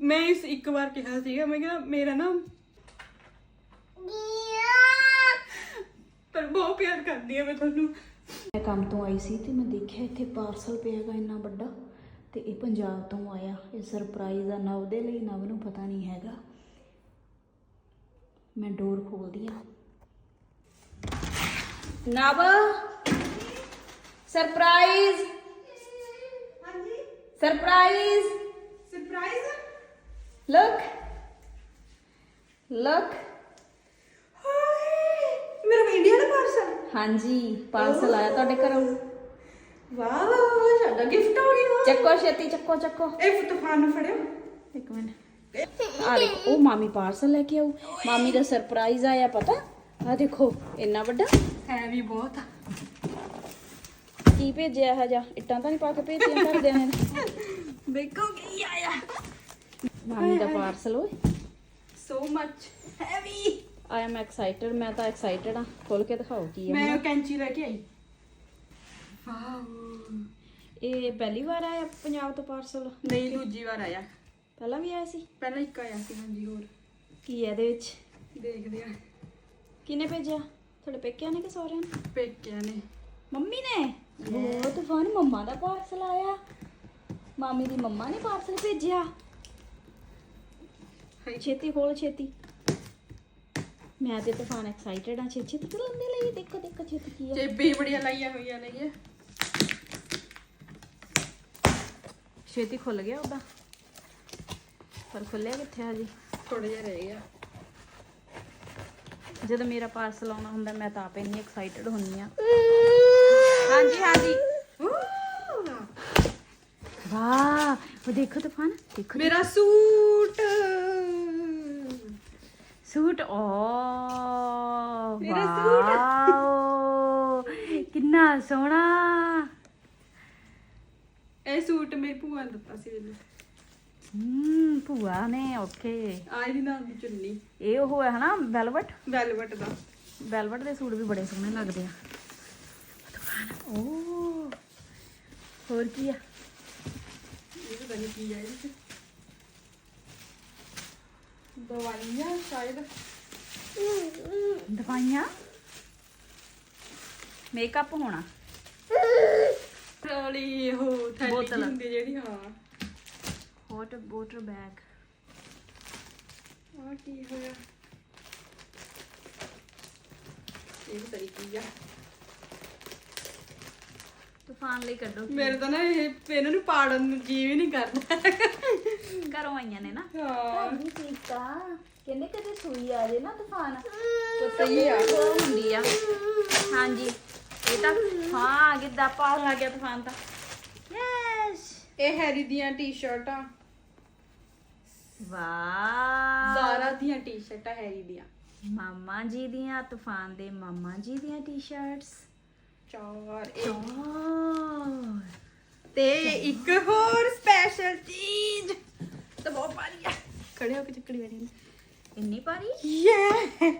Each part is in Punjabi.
ਮੈਂ ਇਸ ਇੱਕ ਵਾਰ ਕਿਹਾ ਸੀਗਾ ਮੈਂ ਕਿਹਾ ਮੇਰਾ ਨਾ ਪਰ ਬਹੁਤ ਪਿਆਰ ਕਰਦੀ ਆ ਮੈਂ ਤੁਹਾਨੂੰ। ਮੈਂ ਕੰਮ ਤੋਂ ਆਈ ਸੀ ਤੇ ਮੈਂ ਦੇਖਿਆ ਇੱਥੇ ਪਾਰਸਲ ਪਿਆਗਾ ਇੰਨਾ ਵੱਡਾ ਤੇ ਇਹ ਪੰਜਾਬ ਤੋਂ ਆਇਆ। ਇਹ ਸਰਪ੍ਰਾਈਜ਼ ਆ ਨਵ ਦੇ ਲਈ ਨਵ ਨੂੰ ਪਤਾ ਨਹੀਂ ਹੈਗਾ। ਮੈਂ ਡੋਰ ਖੋਲਦੀ ਆ। ਨਵ ਸਰਪ੍ਰਾਈਜ਼ ਹਾਂਜੀ। ਸਰਪ੍ਰਾਈਜ਼ ਸਰਪ੍ਰਾਈਜ਼ ਲੁੱਕ ਲੁੱਕ ਮੇਰਾ ਇੰਡੀਆ ਦਾ ਪਾਰਸਲ ਹਾਂਜੀ ਪਾਰਸਲ ਆਇਆ ਤੁਹਾਡੇ ਘਰੋਂ ਵਾਓ ਸਾਡਾ ਗਿਫਟ ਹੋ ਗਿਆ ਚੱਕੋ ਛੇਤੀ ਚੱਕੋ ਚੱਕੋ ਇਹ ਤੂਫਾਨ ਨੂੰ ਫੜਿਓ ਇੱਕ ਮਿੰਟ ਆ ਦੇਖੋ ਉਹ ਮਾਮੀ ਪਾਰਸਲ ਲੈ ਕੇ ਆਊ ਮਾਮੀ ਦਾ ਸਰਪ੍ਰਾਈਜ਼ ਆਇਆ ਪਤਾ ਆ ਦੇਖੋ ਇੰਨਾ ਵੱਡਾ ਹੈ ਵੀ ਬਹੁਤ ਆ ਕੀ ਭੇਜਿਆ ਹੈ ਜਾ ਇੱਟਾਂ ਤਾਂ ਨਹੀਂ ਪਾ ਕੇ ਭੇਜੀਆਂ ਘਰਦਿਆਂ ਨੇ ਦੇਖੋ ਕੀ ਆਇਆ ਮਾਮੀ ਦਾ ਪਾਰਸਲ ਓਏ so much heavy I am excited ਮੈਂ ਤਾਂ ਐਕਸਾਈਟਡ ਆ ਖੋਲ ਕੇ ਦਿਖਾਓ ਕੀ ਮੈਂ ਹੈ ਉਹ ਕੈਂਚੀ ਲੈ ਕੇ ਆਈ ਵਾਓ ਇਹ ਪਹਿਲੀ ਵਾਰ ਆਇਆ ਪੰਜਾਬ ਤੋਂ ਪਾਰਸਲ ਨਹੀਂ ਦੂਜੀ ਵਾਰ ਆਇਆ ਪਹਿਲਾਂ ਵੀ ਆਇਆ ਸੀ ਪਹਿਲਾਂ ਇੱਕ ਆਇਆ ਸੀ ਹਾਂਜੀ ਹੋਰ। ਕੀ ਹੈ ਇਹਦੇ ਵਿੱਚ ਦੇਖਦੇ ਆ ਕਿਹਨੇ ਭੇਜਿਆ ਤੁਹਾਡੇ ਪੇਕਿਆਂ ਨੇ ਕਿ ਸਹੁਰਿਆਂ ਨੇ ਪੇਕਿਆਂ ਨੇ ਮੰਮੀ ਨੇ ਬਹੁਤ ਫਨ ਮੰਮਾ ਦਾ ਪਾਰਸਲ ਆਇਆ ਮਾਮੀ ਦੀ ਮੰਮਾ ਨੇ ਪਾਰਸਲ ਭੇਜਿਆ ਛੇਤੀ ਖੋਲ ਛੇਤੀ। ਮੈਂ ਤੇ ਤੂਫਾਨ ਐਕਸਾਈਟਡ ਆ ਛੇਤੀ ਛੇਤੀ ਚਲਾਉਂਦੇ ਲਈ ਦੇਖੋ ਦੇਖੋ ਛੇਤੀ ਕੀ ਆ। ਚੇਬੀ ਬੜੀਆਂ ਲਾਈਆਂ ਹੋਈਆਂ ਨੇ ਇਹ। ਛੇਤੀ ਖੁੱਲ ਗਿਆ ਉਹਦਾ। ਪਰ ਖੁੱਲਿਆ ਕਿੱਥੇ ਆ ਜੀ? ਥੋੜਾ ਜਿਹਾ ਰਹਿ ਗਿਆ। ਜਦੋਂ ਮੇਰਾ ਪਾਰਸਲ ਆਉਣਾ ਹੁੰਦਾ ਮੈਂ ਤਾਂ ਆਪੇ ਨਹੀਂ ਐਕਸਾਈਟਡ ਹੁੰਨੀ ਆ ਹਾਂਜੀ ਹਾਂਜੀ। ਵਾਹ। ਉਹ ਦੇਖੋ ਤੂਫਾਨ। ਦੇਖੋ ਮੇਰਾ ਸੂਟ। ਸੂਟ? ਓ ਮੇਰਾ ਸੂਟ। ਵਾਓ। ਕਿੰਨਾ ਸੋਹਣਾ। ਇਹ ਸੂਟ ਮੇਰੀ ਭੂਆ ਨੇ ਦਿੱਤਾ ਸੀ ਮੈਨੂੰ। ਹਮ ਭੂਆ ਨੇ ਓਕੇ। ਆਜ ਦੀ ਨਾਲ ਦੀ ਚੁੰਨੀ। ਇਹ ਉਹ ਹੈ ਹਨਾ ਵੈਲਵਟ? ਵੈਲਵਟ ਦਾ। ਵੈਲਵਟ ਦੇ ਸੂਟ ਵੀ ਬੜੇ ਸੋਹਣੇ ਲੱਗਦੇ ਆ। ਓ ਹੋਰ ਕੀ ਆ? ਇਹ ਪਤਾ ਨਹੀਂ ਕੀ ਹੈ ਇਹ ਦਵਾਈਆਂ ਸ਼ਾਇਦ। ਦਵਾਈਆਂ? ਮੇਕਅਪ ਹੋਣਾ। ਵਾਲੀ ਉਹ ਥੈਲੀ ਬੋਤਲ। ਜਿਹੀ ਹੁੰਦੀ ਜਿਹੜੀ ਹਾਂ। ਹੌਟ ਵਾਟਰ ਬੈਗ ਆ ਕੀ ਹੋਇਆ? ਇਹ ਪਤਾ ਕੀ ਆ। ਤੂਫਾਨ ਲਈ ਕੱਢੋ ਮੇਰੇ ਤਾਂ ਨਾ ਇਹ ਇਹਨਾਂ ਨੂੰ ਪਾੜਨ ਨੂੰ ਜੀ ਵੀ ਨਹੀਂ ਕਰਦਾ। ਘਰੋਂ ਆਈਆਂ ਨੇ ਨਾ। ਹਾਂ। ਭਾਜੀ ਠੀਕ ਆ? ਕਹਿੰਦੇ ਕਦੇ ਸੂਈ ਆ ਜੇ ਨਾ ਤੂਫਾਨ। ਸਹੀ ਆ। ਉਹ ਹੁੰਦੀ ਆ। ਹਾਂਜੀ। ਇਹ ਤਾਂ ਹਾਂ ਗਿੱਦਾ ਪਾਸ ਆ ਗਿਆ ਤੂਫਾਨ ਤਾਂ। ਯੈਸ ਇਹ ਹੈਰੀ ਦੀਆਂ ਟੀ-ਸ਼ਰਟਾਂ ਵਾਹ। ਜ਼ਾਰਾ ਦੀਆਂ ਟੀ-ਸ਼ਰਟਾਂ ਹੈਰੀ ਦੀਆਂ। ਮਾਮਾ ਜੀ ਦੀਆਂ ਤੂਫਾਨ ਦੇ ਮਾਮਾ ਜੀ ਦੀਆਂ ਟੀ-ਸ਼ਰਟਸ ਚਾਰ ਇਹ- ਚਾਰ ਤੇ ਇੱਕ ਹੋਰ ਸਪੈਸ਼ਲ ਚੀਜ਼। ਤਾਂ ਬਹੁਤ ਭਾਰੀ ਆ। ਖੜੇ ਹੋ ਕੇ ਚੱਕੜੀ ਵਾਲੀ ਇੰਨੀ ਪਾਰੀ ਯੇ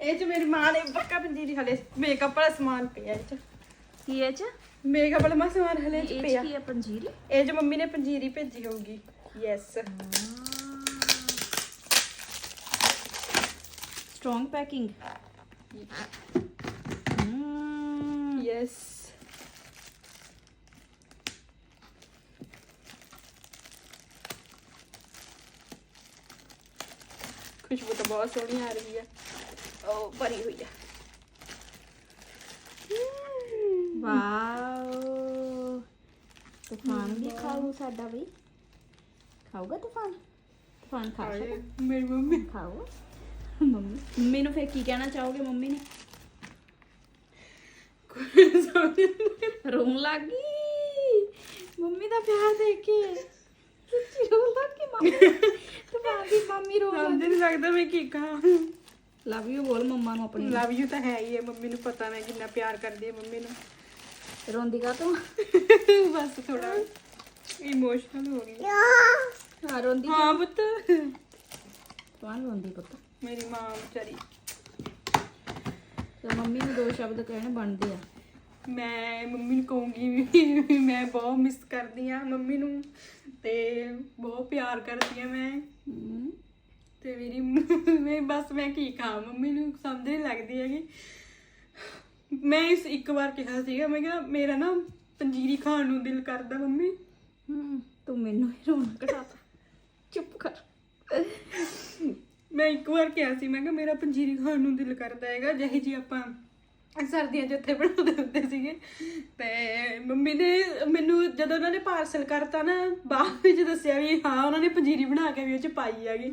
ਇਹ ਚ ਮੇਰੀ ਮਾਂ ਨੇ ਪੱਕਾ ਪੰਜੀਰੀ ਹਲੇ ਮੇਕਅਪ ਵਾਲਾ ਸਮਾਨ ਪਿਆ ਇਹ ਚ। ਕੀ ਇਹ ਚ? ਮੇਕਅਪ ਵਾਲਾ ਸਮਾਨ ਹਲੇ ਇਹ ਚ ਇਹ ਪਿਆ। ਚ ਕੀ ਆ ਪੰਜੀਰੀ? ਇਹ ਚ ਮੰਮੀ ਨੇ ਪੰਜੀਰੀ ਭੇਜੀ ਹੋਊਗੀ। ਯੈਸ ਸਟਰੋਂਗ ਪੈਕਿੰਗ ਯੈਸ ਖੁਸ਼ਬੂ ਤਾਂ ਬਹੁਤ ਸੋਹਣੀ ਆ ਰਹੀ ਹੈ ਉਹ ਭਰੀ ਹੋਈ ਹੈ ਵਾਓ ਤੂਫਾਨ ਵੀ ਖਾਊ ਸਾਡਾ ਵੀ। ਖਾਊਗਾ ਤੂਫਾਨ? ਤੂਫਾਨ ਖਾ ਹਾਏ, ਸਕਦਾ? ਮੇਰੀ ਮੰਮੀ। ਖਾਓ ਮੰਮੀ। ਮੰਮੀ ਨੂੰ ਫੇਰ ਕੀ ਕਹਿਣਾ ਚਾਹੋਗੇ ਮੰਮੀ ਨੇ? ਰੋਣ ਲੱਗ ਗਈ। ਮੰਮੀ ਦਾ ਪਿਆਰ ਦੇਖ ਕੇ। ਸੱਚੀ ਰੋਣ ਲੱਗ ਗਈ ਮੰਮੀ। ਤੂਫਾਨ ਦੀ ਮੰਮੀ ਰੋਣ ਲੱਗ ਸਮਝ ਨਹੀਂ ਸਕਦਾ ਮੈਂ ਕੀ ਕਹਾਂ। ਲਵ ਯੂ ਬੋਲ ਮੰਮਾ ਨੂੰ ਆਪਣੀ। ਲਵ ਯੂ ਤਾਂ ਹੈ ਹੀ ਹੈ ਮੰਮੀ ਨੂੰ ਪਤਾ ਮੈਂ ਕਿੰਨਾ ਪਿਆਰ ਕਰਦੀ ਹਾਂ ਮੰਮੀ ਨੂੰ। ਰੋਂਦੀ ਕਾ ਤੂੰ ਬਸ ਥੋੜਾ ਇਮੋਸ਼ਨਲ ਹੋ ਗਈ। ਹਾਂ ਰੋਂਦੀ ਹਾਂ ਪੁੱਤ। ਤੂੰ ਰੋਂਦੀ ਪੁੱਤ। ਮੇਰੀ ਮਾਂ ਵਿਚਾਰੀ। ਤੇ ਮੰਮੀ ਨੂੰ ਦੋ ਸ਼ਬਦ ਕਹਿਣੇ ਬਣਦੇ ਆ। ਮੈਂ ਮੰਮੀ ਨੂੰ ਕਹੂੰਗੀ ਵੀ ਮੈਂ ਬਹੁਤ ਮਿਸ ਕਰਦੀ ਆ ਮੰਮੀ ਨੂੰ ਤੇ ਬਹੁਤ ਪਿਆਰ ਕਰਦੀ ਆ ਮੈਂ। ਹਮ, ਤੇ ਮੇਰੀ ਮੈਂ ਬਸ ਮੈਂ ਕੀ ਕਹਾਂ ਮੰਮੀ ਨੂੰ ਸਮਝ ਨਹੀਂ ਲੱਗਦੀ ਹੈਗੀ। ਮੈਂ ਇਸ ਇੱਕ ਵਾਰ ਕਿਹਾ ਸੀਗਾ ਮੈਂ ਕਿਹਾ ਮੇਰਾ ਨਾ ਪੰਜੀਰੀ ਖਾਣ ਨੂੰ ਦਿਲ ਕਰਦਾ ਮੰਮੀ। ਹਮ, ਤੂੰ ਮੈਨੂੰ ਹੀ ਰੋਣਾ ਕਢਾਤਾ ਚੁੱਪ ਕਰ ਮੈਂ ਇੱਕ ਵਾਰ ਕਿਹਾ ਸੀ, ਮੈਂ ਕਿਹਾ ਮੇਰਾ ਪੰਜੀਰੀ ਖਾਣ ਨੂੰ ਦਿਲ ਕਰਦਾ ਹੈਗਾ, ਜਿਹੇ ਜੀ ਆਪਾਂ ਸਰਦੀਆਂ 'ਚ ਉੱਥੇ ਬਣਾਉਂਦੇ ਹੁੰਦੇ ਸੀਗੇ। ਤੇ ਮੰਮੀ ਨੇ ਮੈਨੂੰ ਜਦੋਂ ਉਹਨਾਂ ਨੇ ਪਾਰਸਲ ਕਰਤਾ ਨਾ, ਬਾਅਦ ਵਿੱਚ ਦੱਸਿਆ ਵੀ ਹਾਂ, ਉਹਨਾਂ ਨੇ ਪੰਜੀਰੀ ਬਣਾ ਕੇ ਵੀ ਉਹ 'ਚ ਪਾਈ ਹੈਗੀ।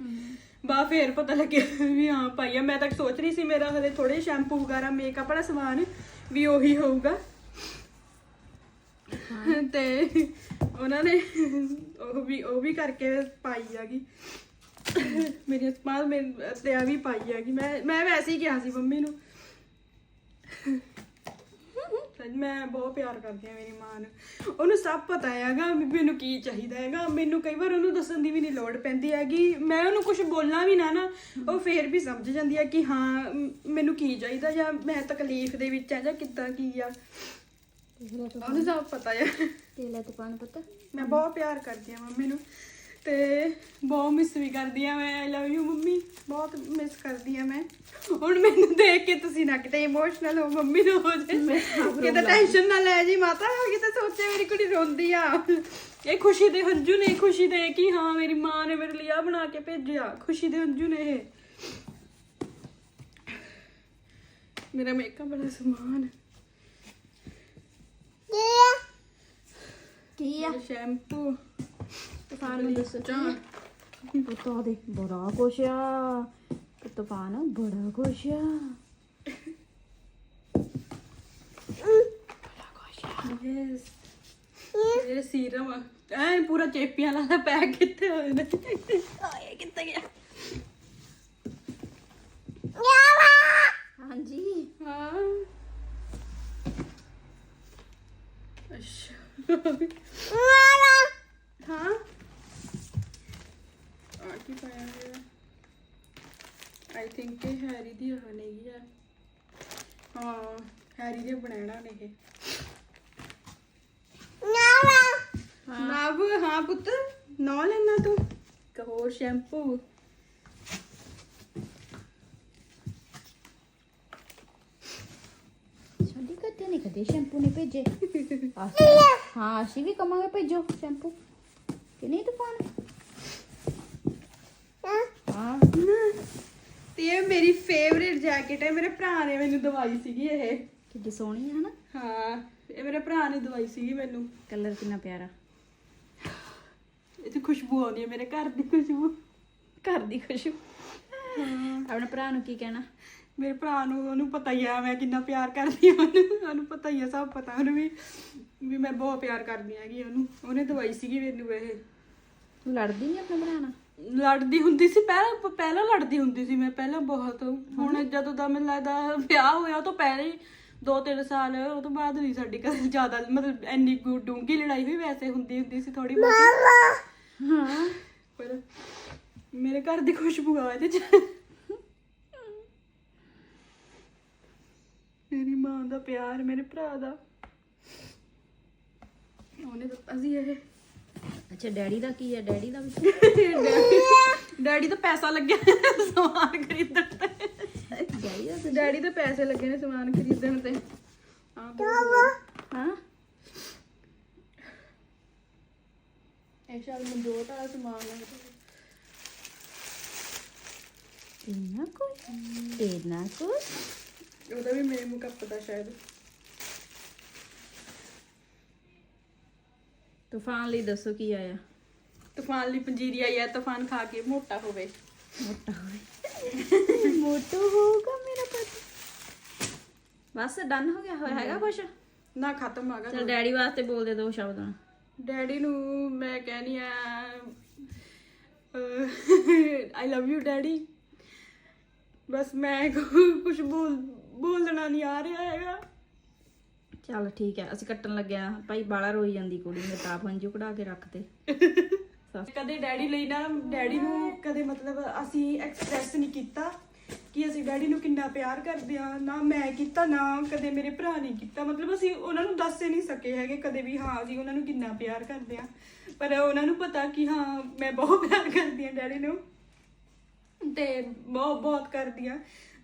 ਬਾ ਫੇਰ ਪਤਾ ਲੱਗਿਆ ਵੀ ਹਾਂ, ਪਾਈ ਆ। ਮੈਂ ਤਾਂ ਸੋਚ ਰਹੀ ਸੀ ਮੇਰਾ ਹਲੇ ਥੋੜੇ ਸ਼ੈਂਪੂ ਵਗੈਰਾ ਮੇਕਅਪ ਵਾਲਾ ਸਮਾਨ ਵੀ ਉਹੀ ਹੋਊਗਾ। ਤੇ ਉਹਨਾਂ ਨੇ ਉਹ ਵੀ ਉਹ ਵੀ ਕਰਕੇ ਪਾਈ ਹੈਗੀ। ਮੇਰੀ ਸਮਾਨ ਮੈਂ ਤੇ ਆ ਵੀ ਪਾਈ ਹੈਗੀ ਮੈਂ ਮੈਂ ਵੈਸੇ ਹੀ ਕਿਹਾ ਸੀ ਮੰਮੀ ਨੂੰ। ਸੱਚ ਮੈਂ ਬਹੁਤ ਪਿਆਰ ਕਰਦੀ ਆ ਮੇਰੀ ਮਾਂ ਨੂੰ। ਉਹਨੂੰ ਸਭ ਪਤਾ ਹੈਗਾ ਵੀ ਮੈਨੂੰ ਕੀ ਚਾਹੀਦਾ ਹੈਗਾ। ਮੈਨੂੰ ਕਈ ਵਾਰ ਉਹਨੂੰ ਦੱਸਣ ਦੀ ਵੀ ਨਹੀਂ ਲੋੜ ਪੈਂਦੀ ਹੈਗੀ। ਮੈਂ ਉਹਨੂੰ ਕੁਝ ਬੋਲਣਾ ਵੀ ਨਾ ਨਾ ਉਹ ਫੇਰ ਵੀ ਸਮਝ ਜਾਂਦੀ ਹੈ ਕਿ ਹਾਂ ਮੈਨੂੰ ਕੀ ਚਾਹੀਦਾ ਜਾਂ ਮੈਂ ਤਕਲੀਫ ਦੇ ਵਿੱਚ ਆ ਜਾਂ ਕਿੱਦਾਂ ਕੀ ਆ। ਉਹਨੂੰ ਸਭ ਪਤਾ ਹੈ। ਤੇਲਾ ਤੇ ਪਾਣ ਪਤਾ। ਮੈਂ ਬਹੁਤ ਪਿਆਰ ਕਰਦੀ ਆ ਮੰਮੀ ਨੂੰ। ਤੇ ਬਹੁਤ ਮਿਸ ਵੀ ਕਰਦੀ ਆ ਮੈਂ ਆਈ ਲਵ ਯੂ ਮੰਮੀ। ਬਹੁਤ ਮਿਸ ਕਰਦੀ ਆ ਮੈਂ। ਹੁਣ ਮੈਨੂੰ ਦੇਖ ਕੇ ਤੁਸੀਂ ਨਾ ਕਿਤੇ ਇਮੋਸ਼ਨਲ ਹੋ ਮੰਮੀ ਨੂੰ ਹੋ ਜੇ ਕਿਤੇ ਟੈਨਸ਼ਨ ਨਾ ਲੈ ਜੀ ਮਾਤਾ ਕਿਤੇ ਸੋਚੇ ਮੇਰੀ ਕੁੜੀ ਰੋਂਦੀ ਆ। ਇਹ ਖੁਸ਼ੀ ਦੇ ਹੰਝੂ ਨੇ ਖੁਸ਼ੀ ਦੇ ਕਿ ਹਾਂ ਮੇਰੀ ਮਾਂ ਨੇ ਮੇਰੇ ਲਈ ਆ ਬਣਾ ਕੇ ਭੇਜਿਆ। ਖੁਸ਼ੀ ਦੇ ਹੰਝੂ ਨੇ ਇਹ। ਮੇਰਾ ਮੇਕਅਪ ਵਾਲਾ ਸਮਾਨ। ਕੀ ਆ? ਸ਼ੈਂਪੂ ਤੂਫਾਨ ਦੱਸ। ਪੁੱਤਾ ਦੇ ਬੜਾ ਕੁਛ ਆ। ਤੂਫਾਨ ਬੜਾ ਕੁਛ ਆ। ਯੈਸ ਇਹ ਸੀਰਮ ਐ ਪੂਰਾ ਚੇਪੀਆਂ ਵਾਲਾ ਪੈਕ ਕਿੱਥੇ ਹੋਏ ਨੇ। ਆਏ ਕਿੱਥੇ ਗਿਆ? ਹਾਂਜੀ। ਹਾਂ। ਅੱਛਾ। ਹਾਂ। ਆ ਕੀ ਪਾਇਆ ਹੈ ਆਈ ਥਿੰਕ ਇਹ ਹੈਰੀ ਦੀ ਉਹ ਨਹੀਂ ਹੈ ਹਾਂ ਹੈਰੀ ਦੇ ਬਣਾਣਾ ਨੇ ਇਹ। ਨਵ ਹਾਂ ਪੁੱਤ ਨਾ ਲੈਣਾ ਤੂੰ। ਇੱਕ ਹੋਰ ਸ਼ੈਂਪੂ। ਸਾਡੀ ਕਦੇ ਨਹੀਂ ਕਦੇ ਸ਼ੈਂਪੂ ਨਹੀਂ ਭੇਜੇ। ਹਾਂ ਅਸੀਂ ਵੀ ਕਮਾਂਗੇ ਭੇਜੋ ਸ਼ੈਂਪੂ। ਕਿ ਨਹੀਂ ਤੂਫਾਨ ਹਾਂ। ਤੇ ਇਹ ਮੇਰੀ ਫੇਵਰੇਟ ਜੈਕਟ ਹੈ। ਮੇਰੇ ਭਰਾ ਨੇ ਮੈਨੂੰ ਦਵਾਈ ਸੀਗੀ ਇਹ। ਕਿੱਡੀ ਸੋਹਣੀ ਹੈ ਹਨਾ? ਹਾਂ ਇਹ ਮੇਰੇ ਭਰਾ ਨੇ ਦਵਾਈ ਸੀਗੀ ਮੈਨੂੰ। ਕਲਰ ਕਿੰਨਾ ਪਿਆਰਾ? ਇਹ ਤੇ ਖੁਸ਼ਬੂ ਆਉਂਦੀ ਹੈ ਮੇਰੇ ਘਰ ਦੀ ਖੁਸ਼ਬੂ। ਘਰ ਦੀ ਖੁਸ਼ਬੂ। ਆਪਣੇ ਭਰਾ ਨੂੰ ਕੀ ਕਹਿਣਾ? ਮੇਰੇ ਭਰਾ ਨੂੰ ਉਹਨੂੰ ਪਤਾ ਹੀ ਆ ਮੈਂ ਕਿੰਨਾ ਪਿਆਰ ਕਰਦੀ ਆ ਉਹਨੂੰ। ਉਹਨੂੰ ਪਤਾ ਹੀ ਆ ਸਭ ਪਤਾ ਉਹਨੂੰ ਵੀ ਵੀ ਮੈਂ ਬਹੁਤ ਪਿਆਰ ਕਰਦੀ ਹੈਗੀ ਉਹਨੂੰ। ਉਹਨੇ ਦਵਾਈ ਸੀਗੀ ਮੈਨੂੰ ਇਹ। ਤੂੰ ਲੜਦੀ ਨਹੀਂ ਆਪਣੇ ਭਰਾ ਨਾਲ? ਲੜਦੀ ਹੁੰਦੀ ਸੀ ਪਹਿਲਾਂ ਪਹਿਲਾਂ ਲੜਦੀ ਹੁੰਦੀ ਸੀ ਮੈਂ ਪਹਿਲਾਂ ਬਹੁਤ। ਹੁਣ ਜਦੋਂ ਦਾ ਮੈਨੂੰ ਲੱਗਦਾ ਵਿਆਹ ਹੋਇਆ ਉਹ ਤੋਂ ਪਹਿਲਾਂ ਹੀ ਦੋ ਤਿੰਨ ਸਾਲ ਉਹ ਤੋਂ ਬਾਅਦ ਨਹੀਂ ਸਾਡੀ ਕਦੇ ਜ਼ਿਆਦਾ ਮਤਲਬ ਇੰਨੀ ਗੁ- ਡੂੰਘੀ ਲੜਾਈ ਹੋਈ ਵੈਸੇ ਹੁੰਦੀ ਹੁੰਦੀ ਸੀ ਥੋੜੀ ਬਹੁਤੀ। ਹਾਂ। ਪਰ ਮੇਰੇ ਘਰ ਦੀ ਖੁਸ਼ਬੂ ਆ ਇਹਦੇ ਚ। ਮੇਰੀ ਮਾਂ ਦਾ ਪਿਆਰ ਮੇਰੇ ਭਰਾ ਦਾ। ਉਹਨੇ ਦਿੱਤਾ ਸੀ ਇਹ ਅੱਛਾ ਡੈਡੀ ਦਾ ਕੀ ਹੈ ਡੈਡੀ ਦਾ ਵੀ ਡੈਡੀ ਤਾਂ ਪੈਸਾ ਲੱਗਿਆ ਸਮਾਨ ਖਰੀਦਣ ਤੇ। ਡੈਡੀ ਦਾ ਡੈਡੀ ਦੇ ਪੈਸੇ ਲੱਗੇ ਨੇ ਸਮਾਨ ਖਰੀਦਣ ਤੇ। ਆ ਹਾਂ? ਇਹ ਸ਼ਾਲ ਮਨਜੋਤ ਵਾਲਾ ਸਮਾਨ ਲੱਗਦਾ। ਇੰਨਾ ਕੁਛ? ਇੰਨਾ ਕੁਛ? ਉਹਦਾ ਵੀ ਮੇਰੇ ਮੁਕੱਪ ਦਾ ਸ਼ਾਇਦ। ਤੂਫਾਨ ਲਈ ਦੱਸੋ ਕੀ ਆਇਆ? ਤੂਫਾਨ ਲਈ ਪੰਜੀਰੀ ਆਈ ਹੈ ਤੂਫਾਨ ਖਾ ਕੇ ਮੋਟਾ ਹੋਵੇ। ਮੋਟਾ ਹੋਵੇ। ਮੋਟਾ ਹੋਊਗਾ ਮੇਰਾ ਪੁੱਤ। ਬਸ ਡਨ ਹੋ ਗਿਆ ਹੋਇਆ ਹੈਗਾ ਕੁਛ? ਨਾ ਖਤਮ ਆ ਗਿਆ ਚਲ ਡੈਡੀ ਵਾਸਤੇ ਬੋਲ ਦੇ ਦੋ ਸ਼ਬਦ ਡੈਡੀ ਨੂੰ ਮੈਂ ਕਹਿਨੀ ਆ ਆਈ ਲਵ ਯੂ ਡੈਡੀ। ਬਸ ਮੈਂ ਕੁਝ ਬੋਲ ਬੋਲਣਾ ਨਹੀਂ ਆ ਰਿਹਾ ਹੈਗਾ। ਚੱਲ ਠੀਕ ਹੈ, ਅਸੀਂ ਕੱਟਣ ਲੱਗਿਆ ਭਾਈ ਬਾਲਾ ਰੋਈ ਜਾਂਦੀ ਕੁੜੀ ਨੇ, ਤਾਂ ਹੰਝੂ ਕਢਾ ਕੇ ਰੱਖਤੇ ਕਦੇ ਡੈਡੀ ਲਈ ਨਾ, ਡੈਡੀ ਨੂੰ ਕਦੇ ਮਤਲਬ ਅਸੀਂ ਐਕਸਪ੍ਰੈਸ ਨਹੀਂ ਕੀਤਾ ਕਿ ਅਸੀਂ ਡੈਡੀ ਨੂੰ ਕਿੰਨਾ ਪਿਆਰ ਕਰਦੇ ਆ ਨਾ ਮੈਂ ਕੀਤਾ, ਨਾ ਕਦੇ ਮੇਰੇ ਭਰਾ ਨੇ ਕੀਤਾ। ਮਤਲਬ ਅਸੀਂ ਉਹਨਾਂ ਨੂੰ ਦੱਸ ਹੀ ਨਹੀਂ ਸਕੇ ਹੈਗੇ ਕਦੇ ਵੀ, ਹਾਂ, ਅਸੀਂ ਉਹਨਾਂ ਨੂੰ ਕਿੰਨਾ ਪਿਆਰ ਕਰਦੇ ਆ ਪਰ ਉਹਨਾਂ ਨੂੰ ਪਤਾ ਕਿ, ਹਾਂ, ਮੈਂ ਬਹੁਤ ਪਿਆਰ ਕਰਦੀ ਹਾਂ ਡੈਡੀ ਨੂੰ। ਤੇ ਬਹੁਤ ਬਹੁਤ ਕਰਦੀ ਆ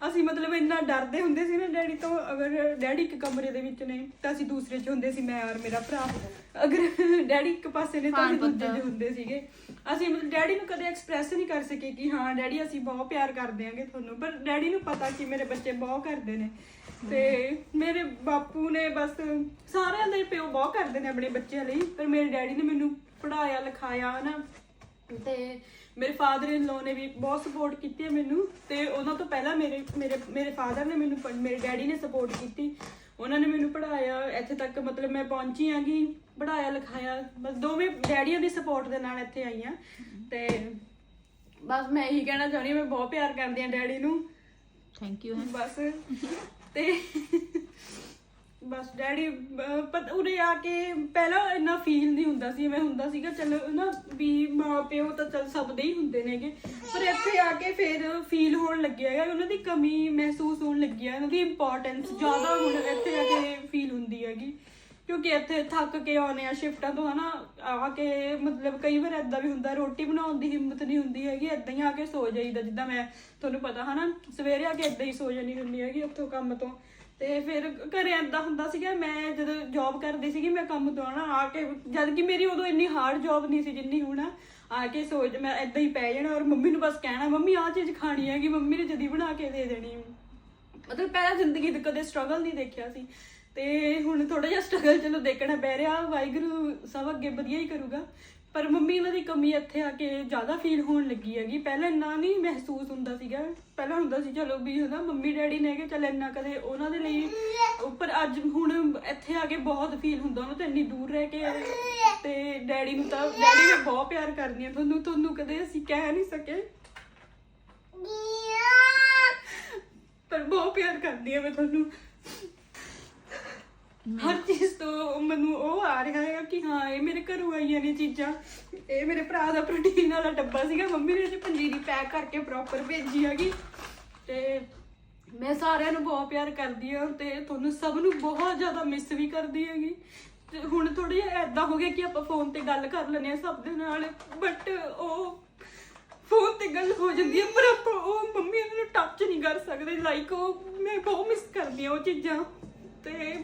ਅਸੀਂ ਮਤਲਬ ਇੰਨਾ ਡਰਦੇ ਹੁੰਦੇ ਸੀ ਨਾ ਡੈਡੀ ਤੋਂ ਅਗਰ ਡੈਡੀ ਇੱਕ ਕਮਰੇ ਦੇ ਵਿੱਚ ਨੇ ਤਾਂ ਅਸੀਂ ਦੂਸਰੇ 'ਚ ਹੁੰਦੇ ਸੀ ਮੈਂ ਔਰ ਮੇਰਾ ਭਰਾ। ਅਗਰ ਡੈਡੀ ਇੱਕ ਪਾਸੇ ਨੇ ਤਾਂ ਅਸੀਂ ਦੂਜੇ 'ਚ ਹੁੰਦੇ ਸੀਗੇ। ਅਸੀਂ ਮਤਲਬ ਡੈਡੀ ਨੂੰ ਕਦੇ ਐਕਸਪ੍ਰੈਸ ਨਹੀਂ ਕਰ ਸਕੇ ਕਿ ਹਾਂ ਡੈਡੀ ਅਸੀਂ ਬਹੁਤ ਪਿਆਰ ਕਰਦੇ ਆਂਗੇ ਤੁਹਾਨੂੰ ਪਰ ਡੈਡੀ ਨੂੰ ਪਤਾ ਕਿ ਮੇਰੇ ਬੱਚੇ ਬਹੁਤ ਕਰਦੇ ਨੇ। ਤੇ ਮੇਰੇ ਬਾਪੂ ਨੇ ਬਸ ਸਾਰਿਆਂ ਦੇ ਪਿਓ ਬਹੁਤ ਕਰਦੇ ਨੇ ਆਪਣੇ ਬੱਚਿਆਂ ਲਈ ਪਰ ਮੇਰੇ ਡੈਡੀ ਨੇ ਮੈਨੂੰ ਪੜਾਇਆ ਲਿਖਾਇਆ ਨਾ ਤੇ ਮੇਰੇ ਫਾਦਰ ਇਨ ਲੋ ਨੇ ਵੀ ਬਹੁਤ ਸਪੋਰਟ ਕੀਤੀ ਹੈ ਮੈਨੂੰ ਤੇ ਉਹਨਾਂ ਤੋਂ ਪਹਿਲਾਂ ਮੇਰੇ ਮੇਰੇ ਮੇਰੇ ਫਾਦਰ ਨੇ ਮੈਨੂੰ ਪੜ੍ਹ- ਮੇਰੇ ਡੈਡੀ ਨੇ ਸਪੋਰਟ ਕੀਤੀ। ਉਹਨਾਂ ਨੇ ਮੈਨੂੰ ਪੜਾਇਆ ਇੱਥੇ ਤੱਕ ਮਤਲਬ ਮੈਂ ਪਹੁੰਚੀ ਆਂਗੀ ਪੜਾਇਆ ਲਿਖਾਇਆ ਬਸ ਦੋਵੇਂ ਡੈਡੀਆਂ ਦੀ ਸਪੋਰਟ ਦੇ ਨਾਲ ਇੱਥੇ ਆਈ ਹਾਂ। ਤੇ ਬਸ ਮੈਂ ਇਹੀ ਕਹਿਣਾ ਚਾਹੁੰਦੀ ਹਾਂ ਮੈਂ ਬਹੁਤ ਪਿਆਰ ਕਰਦੀ ਹਾਂ ਡੈਡੀ ਨੂੰ। ਥੈਂਕ ਯੂ ਬਸ। ਤੇ ਬਸ ਡੈਡੀ ਪਰ ਉਰੇ ਆ ਕੇ ਪਹਿਲਾਂ ਇੰਨਾ ਫੀਲ ਨਹੀਂ ਹੁੰਦਾ ਸੀ ਮੈਂ ਹੁੰਦਾ ਸੀਗਾ, ਚਲੋ ਨਾ ਵੀ ਮਾਂ ਪਿਓ ਤਾਂ ਚਲ ਸਭ ਦੇ ਹੀ ਹੁੰਦੇ ਨੇਗੇ। ਪਰ ਇੱਥੇ ਆ ਕੇ ਫਿਰ ਫੀਲ ਹੋਣ ਲੱਗਿਆ ਹੈਗਾ, ਉਹਨਾਂ ਦੀ ਕਮੀ ਮਹਿਸੂਸ ਹੋਣ ਲੱਗੀ ਹੈ ਉਹਨਾਂ ਦੀ ਇੰਪੋਰਟੈਂਸ ਜ਼ਿਆਦਾ ਹੁਣ ਇੱਥੇ ਆ ਕੇ ਫੀਲ ਹੁੰਦੀ ਹੈਗੀ। ਕਿਉਂਕਿ ਇੱਥੇ ਥੱਕ ਕੇ ਆਉਨੇ ਆ ਸ਼ਿਫਟਾਂ ਤੋਂ, ਹਨਾ, ਆ ਕੇ ਮਤਲਬ ਕਈ ਵਾਰ ਏਦਾਂ ਵੀ ਹੁੰਦਾ, ਰੋਟੀ ਬਣਾਉਣ ਦੀ ਹਿੰਮਤ ਨਹੀਂ ਹੁੰਦੀ ਹੈਗੀ, ਏਦਾਂ ਹੀ ਆ ਕੇ ਸੋ ਜਾਈਦਾ, ਜਿੱਦਾਂ ਮੈਂ ਤੁਹਾਨੂੰ ਪਤਾ, ਹਨਾ, ਸਵੇਰੇ ਆ ਕੇ ਏਦਾਂ ਹੀ ਸੋ ਜਾਣੀ ਹੁੰਦੀ ਹੈਗੀ, ਉੱਥੋਂ ਕੰਮ ਤੋਂ। ਤੇ ਫਿਰ ਘਰੇ ਏਦਾਂ ਹੁੰਦਾ ਸੀਗਾ, ਮੈਂ ਜਦੋਂ ਜੌਬ ਕਰਦੀ ਸੀਗੀ, ਮੈਂ ਕੰਮ ਤੋਂ ਆਣਾ ਆ ਕੇ, ਜਦ ਕਿ ਮੇਰੀ ਉਦੋਂ ਇੰਨੀ ਹਾਰਡ ਜੌਬ ਨਹੀਂ ਸੀ ਜਿੰਨੀ ਹੁਣ ਆ। ਆ ਕੇ ਸੋਚ, ਮੈਂ ਏਦਾਂ ਹੀ ਪੈ ਜਾਣਾ ਔਰ ਮੰਮੀ ਨੂੰ ਬਸ ਕਹਿਣਾ, ਮੰਮੀ, ਆਹ ਚੀਜ਼ ਖਾਣੀ ਹੈਗੀ, ਮੰਮੀ ਨੇ ਜਦੀ ਬਣਾ ਕੇ ਦੇ ਦੇਣੀ ਮਤਲਬ ਪਹਿਲਾਂ ਜ਼ਿੰਦਗੀ ਦੇ ਕਦੇ ਸਟਰਗਲ ਨਹੀਂ ਦੇਖਿਆ ਸੀ। ਤੇ ਹੁਣ ਥੋੜਾ ਜਿਹਾ ਸਟਰਗਲ ਚਲੋ ਦੇਖਣਾ ਪੈ ਰਿਹਾ, ਵਾਹਿਗੁਰੂ ਸਭ ਅੱਗੇ ਵਧੀਆ ਹੀ ਕਰੂਗਾ। ਪਰ ਮੰਮੀ ਇਹਨਾਂ ਦੀ ਕਮੀ ਇੱਥੇ ਆ ਕੇ ਜ਼ਿਆਦਾ ਫੀਲ ਹੋਣ ਲੱਗੀ ਹੈਗੀ। ਪਹਿਲਾਂ ਇੰਨਾ ਨਹੀਂ ਮਹਿਸੂਸ ਹੁੰਦਾ ਸੀਗਾ। ਪਹਿਲਾਂ ਹੁੰਦਾ ਸੀ ਚਲੋ ਵੀ ਹਨਾ ਮੰਮੀ ਡੈਡੀ ਨੇ ਕਿ ਚੱਲ ਇੰਨਾ ਕਦੇ ਉਹਨਾਂ ਦੇ ਲਈ ਉੱਪਰ ਅੱਜ ਹੁਣ ਇੱਥੇ ਆ ਕੇ ਬਹੁਤ ਫੀਲ ਹੁੰਦਾ ਉਹਨਾਂ ਤੋਂ ਇੰਨੀ ਦੂਰ ਰਹਿ ਕੇ ਤੇ ਡੈਡੀ ਨੂੰ ਤਾਂ ਡੈਡੀ ਮੈਂ ਬਹੁਤ ਪਿਆਰ ਕਰਦੀ ਹਾਂ ਤੁਹਾਨੂੰ ਤੁਹਾਨੂੰ ਕਦੇ ਅਸੀਂ ਕਹਿ ਨਹੀਂ ਸਕੇ। ਪਰ ਬਹੁਤ ਪਿਆਰ ਕਰਦੀ ਹਾਂ ਮੈਂ ਤੁਹਾਨੂੰ। ਹਰ ਚੀਜ਼ ਤੋਂ ਮੈਨੂੰ ਉਹ ਆ ਰਿਹਾ ਹੈ ਕਿ ਹਾਂ, ਇਹ ਮੇਰੇ ਘਰੋਂ ਆਈਆਂ ਨੇ ਚੀਜ਼ਾਂ। ਇਹ ਮੇਰੇ ਭਰਾ ਦਾ ਪ੍ਰੋਟੀਨ ਵਾਲਾ ਡੱਬਾ ਸੀਗਾ। ਮੰਮੀ ਨੇ ਇਹ ਪੰਜੀਰੀ ਪੈਕ ਕਰਕੇ ਪ੍ਰੋਪਰ ਭੇਜੀ ਹੈਗੀ। ਤੇ ਮੈਂ ਸਾਰਿਆਂ ਨੂੰ ਬਹੁਤ ਪਿਆਰ ਕਰਦੀ ਹਾਂ ਤੇ ਤੁਹਾਨੂੰ ਸਭ ਨੂੰ ਬਹੁਤ ਜ਼ਿਆਦਾ ਮਿਸ ਵੀ ਕਰਦੀ ਹੈਗੀ। ਤੇ ਹੁਣ ਥੋੜੀ ਜਿਹਾ ਐਦਾਂ ਹੋ ਗਿਆ ਕਿ ਆਪਾਂ ਫੋਨ ਤੇ ਗੱਲ ਕਰ ਲੈਂਦੇ ਹਾਂ ਸਭ ਦੇ ਨਾਲ। ਬਟ ਉਹ ਫੋਨ ਤੇ ਗੱਲ ਹੋ ਜਾਂਦੀ ਹੈ, ਪਰ ਆਪਾਂ ਉਹ ਮੰਮੀ ਨੂੰ ਟੱਚ ਨਹੀਂ ਕਰ ਸਕਦੇ। ਲਾਈਕ ਉਹ ਮੈਂ ਬਹੁਤ ਮਿਸ ਕਰਦੀ ਹਾਂ ਉਹ ਚੀਜ਼ਾਂ। ਤੇ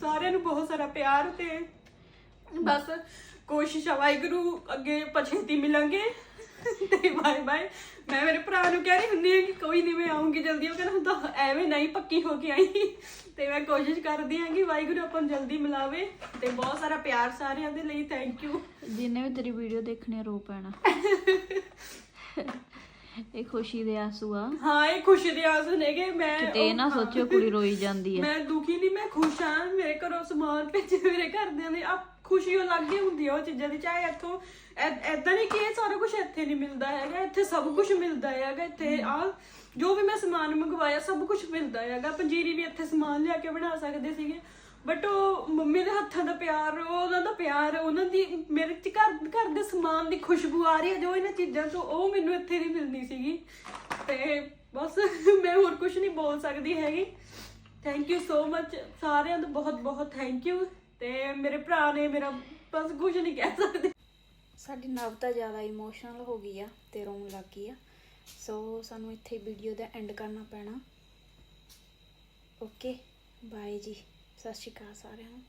ਸਾਰਿਆਂ ਨੂੰ ਬਹੁਤ ਸਾਰਾ ਪਿਆਰ ਤੇ ਬਸ ਕੋਸ਼ਿਸ਼ ਆ ਵਾਹਿਗੁਰੂ ਅੱਗੇ ਪਛੇਤੀ ਮਿਲਾਂਗੇ। ਤੇ ਬਾਏ ਬਾਏ। ਮੈਂ ਮੇਰੇ ਭਰਾ ਨੂੰ ਕਹਿ ਰਹੀ ਹੁੰਦੀ ਹਾਂ ਕਿ ਕੋਈ ਨਹੀਂ ਮੈਂ ਆਉਂਗੀ ਜਲਦੀ। ਉਹ ਕਹਿੰਦਾ ਹੁੰਦਾ ਐਵੇਂ ਨਹੀਂ ਪੱਕੀ ਹੋ ਕੇ ਆਈ। ਤੇ ਮੈਂ ਕੋਸ਼ਿਸ਼ ਕਰਦੀ ਹਾਂ ਕਿ ਵਾਹਿਗੁਰੂ ਆਪਾਂ ਨੂੰ ਜਲਦੀ ਮਿਲਾਵੇ ਤੇ ਬਹੁਤ ਸਾਰਾ ਪਿਆਰ ਸਾਰਿਆਂ ਦੇ ਲਈ। ਥੈਂਕ ਯੂ ਜਿੰਨੇ ਵੀ ਤੇਰੀ ਵੀਡੀਓ ਦੇਖਣੇ ਰੋ ਪੈਣਾ। ਇਹ ਖੁਸ਼ੀ ਦੇ ਆਂਸੂ ਆ। ਹਾਂ ਇਹ ਖੁਸ਼ੀ ਦੇ ਆਸ ਨੇਗੇ। ਮੈਂ ਕਿਤੇ ਇਹ ਨਾ ਉਹ- ਸੋਚਿਓ ਕੁੜੀ ਰੋਈ ਜਾਂਦੀ ਹੈ ਮੈਂ ਦੁਖੀ ਨਹੀਂ ਮੈਂ ਖੁਸ਼ ਹਾਂ ਮੇਰੇ ਘਰੋਂ ਸਮਾਨ ਭੇਜੇ ਮੇਰੇ ਘਰਦਿਆਂ ਨੇ। ਆ ਖੁਸ਼ੀ ਉਹ ਲੱਗ ਹੁੰਦੀ ਆ ਉਹ ਚੀਜ਼ਾਂ ਦੀ ਚਾਹੇ ਇੱਥੋਂ ਐਦਾਂ ਨਹੀਂ ਕਿ ਇਹ ਸਾਰਾ ਕੁਝ ਇੱਥੇ ਨਹੀਂ ਮਿਲਦਾ ਹੈਗਾ ਇੱਥੇ ਸਭ ਕੁਝ ਮਿਲਦਾ ਹੈਗਾ। ਇੱਥੇ ਆ ਜੋ ਵੀ ਮੈਂ ਸਮਾਨ ਮੰਗਵਾਇਆ ਸਭ ਕੁਝ ਮਿਲਦਾ ਹੈਗਾ। ਪੰਜੀਰੀ ਵੀ ਇੱਥੇ ਸਮਾਨ ਲਿਆ ਕੇ ਬਣਾ ਸਕਦੇ ਸੀਗੇ। ਬਟ ਉਹ ਮੰਮੀ ਦੇ ਹੱਥਾਂ ਦਾ ਪਿਆਰ ਉਹ ਉਹਨਾਂ ਦਾ ਪਿਆਰ, ਉਹਨਾਂ ਦੀ ਮੇਰੇ ਚ ਘਰ ਘਰ ਦੇ ਸਮਾਨ ਦੀ ਖੁਸ਼ਬੂ ਆ ਰਹੀ ਹੈ, ਜੋ ਇਹਨਾਂ ਚੀਜ਼ਾਂ ਤੋਂ ਉਹ ਮੈਨੂੰ ਇੱਥੇ ਨਹੀਂ ਮਿਲਦੀ ਸੀਗੀ। ਤੇ ਬਸ, ਮੈਂ ਹੋਰ ਕੁਝ ਨਹੀਂ ਬੋਲ ਸਕਦੀ ਹੈਗੀ। ਥੈਂਕ ਯੂ ਸੋ ਮੱਚ ਸਾਰਿਆਂ ਦਾ, ਬਹੁਤ ਬਹੁਤ ਥੈਂਕ ਯੂ ਤੇ ਮੇਰੇ ਭਰਾ ਨੇ ਮੇਰਾ ਬਸ ਕੁਝ ਨਹੀਂ ਕਹਿ ਸਕਦੇ। ਸਾਡੀ ਨਵਤਾ ਜ਼ਿਆਦਾ ਇਮੋਸ਼ਨਲ ਹੋ ਗਈ ਆ ਤੇ ਰੋਣ ਲੱਗ ਗਈ ਆ। ਸੋ ਸਾਨੂੰ ਇੱਥੇ ਵੀਡੀਓ ਦਾ ਐਂਡ ਕਰਨਾ ਪੈਣਾ। ਓਕੇ ਬਾਏ ਜੀ। ਸਤਿ ਸ਼੍ਰੀ ਅਕਾਲ ਸਾਰਿਆਂ ਨੂੰ